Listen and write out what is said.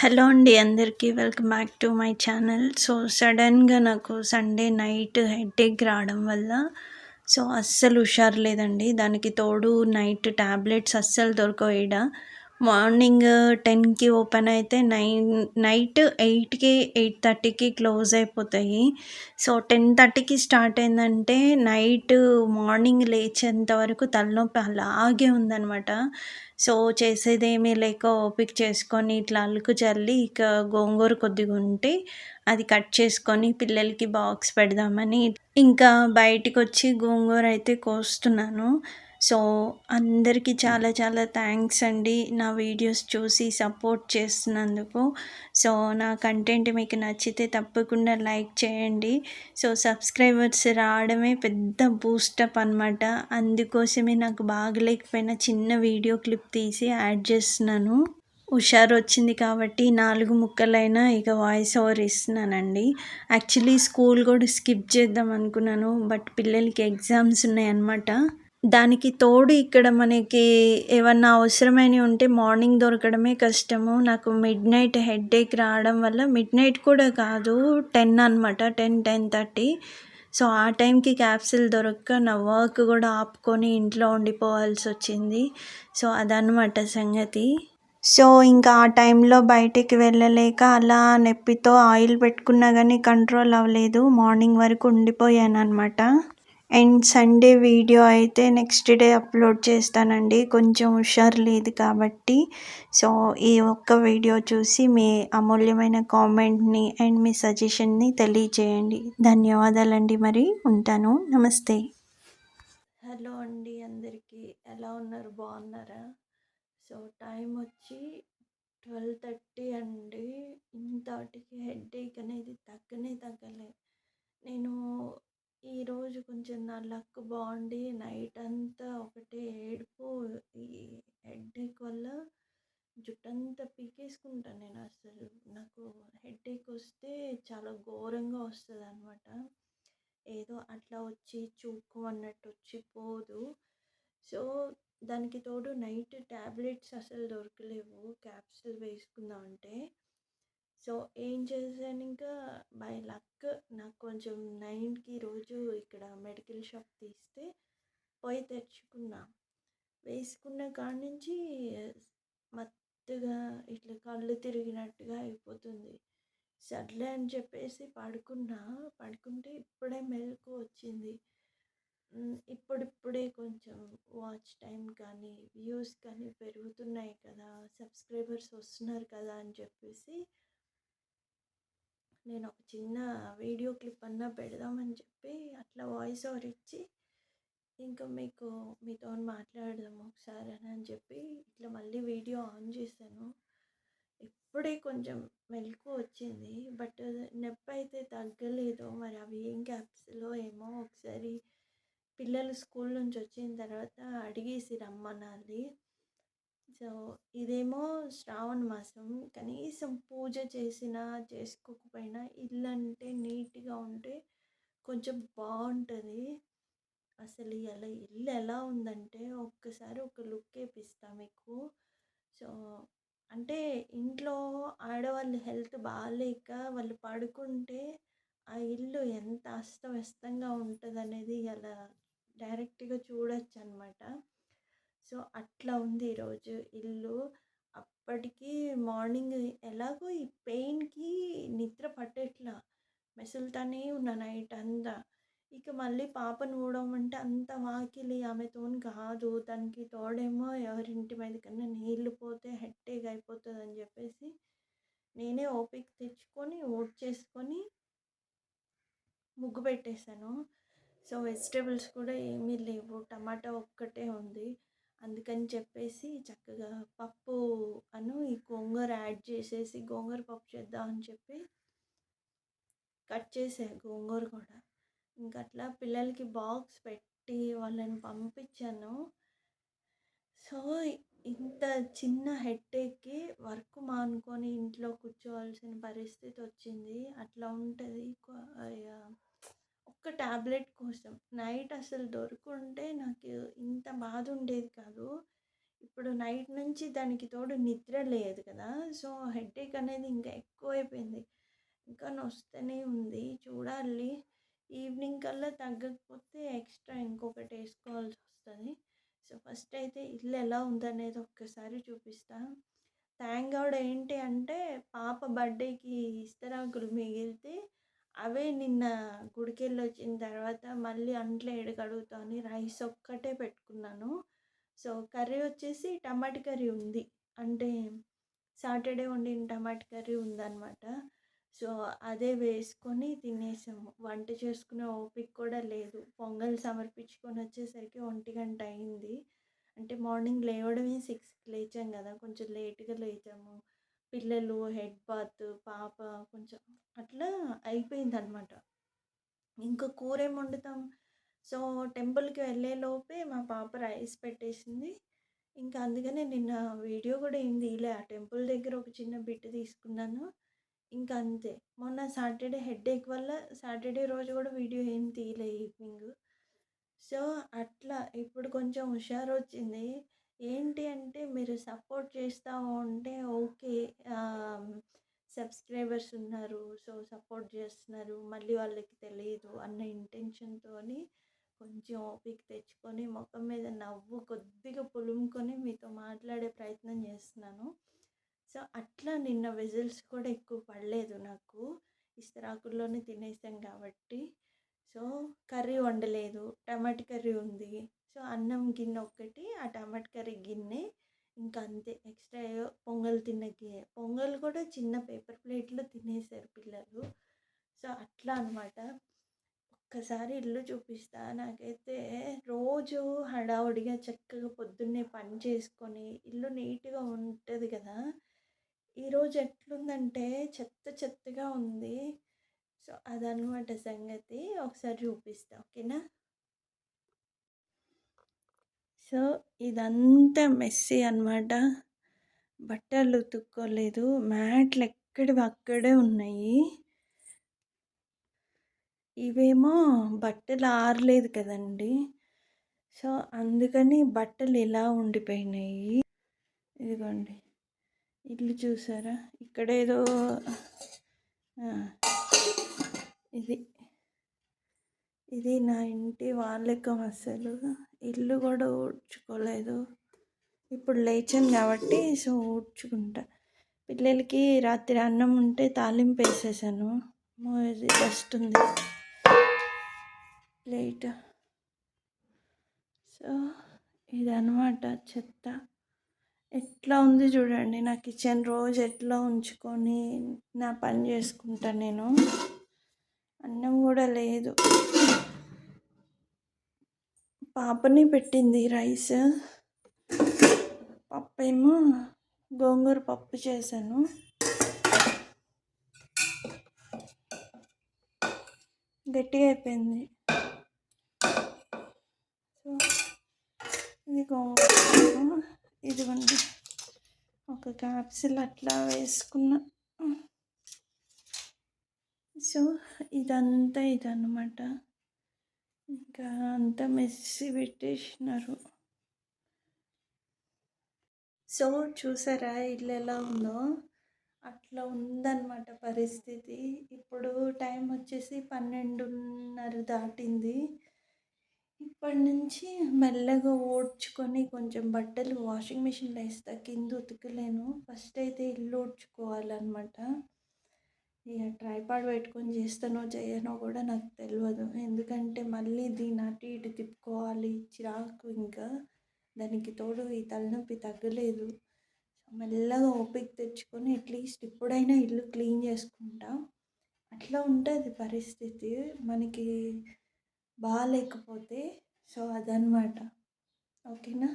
Hello అండి అందరికీ welcome back to my channel. So సడన్గా నాకు సండే నైట్ హెడేక్ రావడం వల్ల సో అస్సలు హుషారు లేదండి. దానికి తోడు నైట్ ట్యాబ్లెట్స్ అస్సలు దొరకవేడ మార్నింగ్ టెన్కి ఓపెన్ అయితే నైన్ నైట్ ఎయిట్కి ఎయిట్ థర్టీకి క్లోజ్ అయిపోతాయి. సో టెన్ థర్టీకి స్టార్ట్ అయిందంటే నైట్ మార్నింగ్ లేచేంత వరకు తలనొప్పి అలాగే ఉందనమాట సో చేసేదేమీ లేక ఓపిక చేసుకొని ఇట్లా అలుకు చల్లి ఇక గోంగూర కొద్దిగా ఉంటే అది కట్ చేసుకొని పిల్లలకి బాక్స్ పెడదామని ఇంకా బయటికి వచ్చి గోంగూర అయితే కోస్తున్నాను. సో అందరికీ చాలా చాలా థ్యాంక్స్ అండి నా వీడియోస్ చూసి సపోర్ట్ చేస్తున్నందుకు. సో నా కంటెంట్ మీకు నచ్చితే తప్పకుండా లైక్ చేయండి. సో సబ్స్క్రైబర్స్ రావడమే పెద్ద బూస్టప్ అనమాట అందుకోసమే నాకు బాగలేకపోయినా చిన్న వీడియో క్లిప్ తీసి యాడ్ చేస్తున్నాను. హుషారు వచ్చింది కాబట్టి నాలుగు ముక్కలైనా ఇక వాయిస్ ఓవర్ ఇస్తున్నానండి. యాక్చువల్లీ స్కూల్ కూడా స్కిప్ చేద్దాం అనుకున్నాను బట్ పిల్లలకి ఎగ్జామ్స్ ఉన్నాయన్నమాట. దానికి తోడు ఇక్కడ మనకి ఏమన్నా అవసరమైనవి ఉంటే మార్నింగ్ దొరకడమే కష్టము. నాకు మిడ్ నైట్ హెడేక్ రావడం వల్ల మిడ్ నైట్ కూడా కాదు టెన్ అనమాట టెన్ టెన్ థర్టీ సో ఆ టైంకి క్యాప్సిల్ దొరక్క నా వర్క్ కూడా ఆపుకొని ఇంట్లో ఉండిపోవాల్సి వచ్చింది. సో అదనమాట సంగతి. సో ఇంకా ఆ టైంలో బయటికి వెళ్ళలేక అలా నొప్పితో ఆయిల్ పెట్టుకున్నా కానీ కంట్రోల్ అవ్వలేదు. మార్నింగ్ వరకు ఉండిపోయాను అనమాట అండ్ సండే వీడియో అయితే నెక్స్ట్ డే అప్లోడ్ చేస్తానండి. కొంచెం హుషారు లేదు కాబట్టి. సో ఈ ఒక్క వీడియో చూసి మీ అమూల్యమైన కామెంట్ని అండ్ మీ సజెషన్ని తెలియజేయండి ధన్యవాదాలండి మరి. ఉంటాను. నమస్తే. హలో అండి అందరికీ. ఎలా ఉన్నారు? బాగున్నారా? సో టైం వచ్చి ట్వెల్వ్ థర్టీ అండి. ఇంతటికి హెడేక్ అనేది తగ్గనే తగ్గలేదు నేను ఈరోజు కొంచెం నా లక్ బాగుండి నైట్ అంతా ఒకటే ఏడుపు ఈ హెడేక్ వల్ల జుట్టంతా పీకేసుకుంటాను నేను అసలు. నాకు హెడేక్ వస్తే చాలా ఘోరంగా వస్తుంది అనమాట ఏదో అట్లా వచ్చి చూపు అన్నట్టు వచ్చి పోదు. సో దానికి తోడు నైట్ ట్యాబ్లెట్స్ అసలు దొరకలేవు. క్యాప్సిల్ వేసుకుందాం అంటే సో ఏం చేశాను ఇంకా? బై లక్ నాకు కొంచెం నైన్కి రోజు ఇక్కడ మెడికల్ షాప్ తీస్తే పోయి తెచ్చుకున్నా. వేసుకున్న కాడ నుంచి మత్తుగా ఇట్లా కళ్ళు తిరిగినట్టుగా అయిపోతుంది. సర్లే అని చెప్పేసి పడుకున్నా. పడుకుంటే ఇప్పుడే మెలకు వచ్చింది. ఇప్పుడిప్పుడే కొంచెం వాచ్ టైం కానీ వ్యూస్ కానీ పెరుగుతున్నాయి కదా. సబ్స్క్రైబర్స్ వస్తున్నారు కదా అని చెప్పేసి నేను ఒక చిన్న వీడియో క్లిప్ అన్నా పెడదామని చెప్పి అట్లా వాయిస్ ఓవర్ ఇచ్చి ఇంకా మీకు మీతో మాట్లాడదాం ఒకసారి అని చెప్పి ఇట్లా మళ్ళీ వీడియో ఆన్ చేశాను. ఇప్పుడే కొంచెం మెలకు వచ్చింది. బట్ నొప్పి అయితే తగ్గలేదు. మరి అవి ఏం క్యాప్స్లో ఏమో ఒకసారి పిల్లలు స్కూల్ నుంచి వచ్చిన తర్వాత అడిగేసి రమ్మనాలి. సో ఇదేమో శ్రావణ మాసం. కనీసం పూజ చేసినా చేసుకోకపోయినా ఇల్లు అంటే నీట్గా ఉంటే కొంచెం బాగుంటుంది అసలు ఇలా ఇల్లు ఎలా ఉందంటే ఒక్కసారి ఒక లుక్ వేపిస్తా మీకు. సో అంటే ఇంట్లో ఆడవాళ్ళు హెల్త్ బాగాలేక వాళ్ళు పడుకుంటే ఆ ఇల్లు ఎంత అస్తవ్యస్తంగా ఉంటుంది అనేది అలా డైరెక్ట్గా చూడొచ్చు అనమాట సో అట్లా ఉంది ఈరోజు ఇల్లు. అప్పటికి మార్నింగ్ ఎలాగో ఈ పెయిన్కి నిద్ర పట్టేట్లా. మెసులుతానే ఉన్నా నైట్ అంతా. ఇక మళ్ళీ పాపను ఊడమంటే అంత వాకిలి ఆమెతో కాదు. దానికి తోడేమో ఎవరింటి మీద కన్నా నీళ్ళు పోతే హెట్టేక్ అయిపోతుంది అని చెప్పేసి నేనే ఓపిక తెచ్చుకొని చేసుకొని ముగ్గు పెట్టేశాను. సో వెజిటేబుల్స్ కూడా ఏమీ లేవు. టమాటా ఒక్కటే ఉంది. అందుకని చెప్పేసి చక్కగా పప్పు అను ఈ గోంగూర యాడ్ చేసేసి గోంగూర పప్పు చేద్దామని చెప్పి కట్ చేసా గోంగూర కూడా. ఇంకా అట్లా పిల్లలకి బాక్స్ పెట్టి వాళ్ళని పంపించాను. సో ఇంత చిన్న హెడ్ఏక్కి వర్క్ మానుకొని ఇంట్లో కూర్చోవలసిన పరిస్థితి వచ్చింది. అట్లా ఉంటుంది. ఒక్క ట్యాబ్లెట్ కోసం. నైట్ అసలు దొరుకుంటే నాకు ఇంత బాధ ఉండేది కాదు. ఇప్పుడు నైట్ నుంచి దానికి తోడు నిద్ర లేదు కదా. సో హెడేక్ అనేది ఇంకా ఎక్కువైపోయింది. ఇంకా నొస్తూనే ఉంది. చూడాలి. ఈవినింగ్ కల్లా తగ్గకపోతే ఎక్స్ట్రా ఇంకొకటి వేసుకోవాల్సి వస్తుంది. సో ఫస్ట్ అయితే ఇల్లు ఎలా ఉందనేది ఒక్కసారి చూపిస్తా. థ్యాంక్ గాడ్ ఏంటి అంటే పాప బర్త్డేకి ఇస్తరాకులు మిగిలితే అవే నిన్న గుడికెళ్ళి వచ్చిన తర్వాత మళ్ళీ అంట్లో ఎడగడుగుతాను రైస్ ఒక్కటే పెట్టుకున్నాను. సో కర్రీ వచ్చేసి టమాటా కర్రీ ఉంది. అంటే సాటర్డే వండిన టమాటా కర్రీ ఉందన్నమాట. సో అదే వేసుకొని తినేసాము. వంట చేసుకునే ఓపిక కూడా లేదు. పొంగల్ సమర్పించుకొని వచ్చేసరికి ఒంటి గంట అయింది. అంటే మార్నింగ్ లేవడమే సిక్స్కి లేచాం కదా. కొంచెం లేట్గా లేచాము. పిల్లలు హెడ్ బాత్ పాప కొంచెం అట్లా అయిపోయింది అనమాట ఇంకా కూర ఏం వండుతాం? సో టెంపుల్కి వెళ్ళే లోపే మా పాప రైస్ పెట్టేసింది. ఇంకా అందుకనే నిన్న వీడియో కూడా ఏం తీయలే. ఆ టెంపుల్ దగ్గర ఒక చిన్న బిట్ తీసుకున్నాను. ఇంకా అంతే. మొన్న సాటర్డే హెడేక్ వల్ల సాటర్డే రోజు కూడా వీడియో ఏం తీయలే ఈవినింగ్. సో అట్లా ఇప్పుడు కొంచెం హుషారు వచ్చింది ఏంటి అంటే మీరు సపోర్ట్ చేస్తూ ఉంటే ఓకే. సబ్స్క్రైబర్స్ ఉన్నారు. సో సపోర్ట్ చేస్తున్నారు. మళ్ళీ వాళ్ళకి తెలియదు అన్న ఇంటెన్షన్తో కొంచెం ఓపిక తెచ్చుకొని ముఖం మీద నవ్వు కొద్దిగా పులుముకొని మీతో మాట్లాడే ప్రయత్నం చేస్తున్నాను. సో అట్లా నిన్న విజిల్స్ కూడా ఎక్కువ పడలేదు నాకు. ఇస్తరాకుల్లోనే తినేసాం కాబట్టి. సో కర్రీ వండలేదు. టమాటా కర్రీ ఉంది. సో అన్నం గిన్నె ఒక్కటి ఆ టమాటా కర్రీ గిన్నె ఇంకా అంతే ఎక్స్ట్రా పొంగల్ తిన్న గిన్నె పొంగల్ కూడా చిన్న పేపర్ ప్లేట్లో తినేసారు పిల్లలు. సో అట్లా అనమాట ఒక్కసారి ఇల్లు చూపిస్తా. నాకైతే రోజు హడావుడిగా చక్కగా పొద్దున్నే పని చేసుకొని ఇల్లు నీట్గా ఉంటుంది కదా. ఈరోజు ఎట్లుందంటే చెత్త చెత్తగా ఉంది. సో అదనమాట సంగతి. ఒకసారి చూపిస్తా. ఓకేనా? సో ఇదంతా మెస్సీ అనమాట బట్టలు ఉతుక్కోలేదు. మ్యాట్లు ఎక్కడివి అక్కడే ఉన్నాయి. ఇవేమో బట్టలు ఆరలేదు కదండి. సో అందుకని బట్టలు ఇలా ఉండిపోయినాయి. ఇదిగోండి. ఇల్లు చూసారా? ఇక్కడేదో ఇది. ఇది నా ఇంటి వాళ్ళకం అసలు. ఇల్లు కూడా ఊడ్చుకోలేదు. ఇప్పుడు లేచాను కాబట్టి సో ఊడ్చుకుంటా. పిల్లలకి రాత్రి అన్నం ఉంటే తాలింపు వేసేసాను. ఇది డస్ట్ ఉంది. లేట్. సో ఇదనమాట చెత్త. ఎట్లా ఉంది చూడండి నా కిచెన్ రోజు ఎట్లా ఉంచుకొని నా పని చేసుకుంటా నేను. అన్నం కూడా లేదు. పాపని పెట్టింది రైస్. పప్పు ఏమో గోంగూర పప్పు చేశాను. గట్టిగా అయిపోయింది. సో ఇది గోంగూర. ఇదిగోండి. ఒక క్యాప్సిల్ అట్లా వేసుకున్న. సో ఇదంతా ఇదన్నమాట. ఇంకా అంతా మెస్సి పెట్టేసినారు. సో చూసారా ఇల్లు ఎలా ఉందో? అట్లా ఉందన్నమాట పరిస్థితి. ఇప్పుడు టైం వచ్చేసి పన్నెండున్నర దాటింది. ఇప్పటి నుంచి మెల్లగా ఓడ్చుకొని కొంచెం బట్టలు వాషింగ్ మిషన్లో వేస్తా కింద ఉతకలేను. ఫస్ట్ అయితే ఇల్లు ఓడ్చుకోవాలన్నమాట. ఇక ట్రైపాడ్ పెట్టుకొని చేస్తానో చేయనో కూడా నాకు తెలియదు ఎందుకంటే మళ్ళీ దీన్ని అటు ఇటు తిప్పుకోవాలి. చిరాకు ఇంకా. దానికి తోడు ఈ తలనొప్పి తగ్గలేదు. మెల్లగా ఓపిక తెచ్చుకొని అట్లీస్ట్ ఇప్పుడైనా ఇల్లు క్లీన్ చేసుకుంటా. అట్లా ఉంటుంది పరిస్థితి. మనకి బాగాలేకపోతే సో అదనమాట ఓకేనా?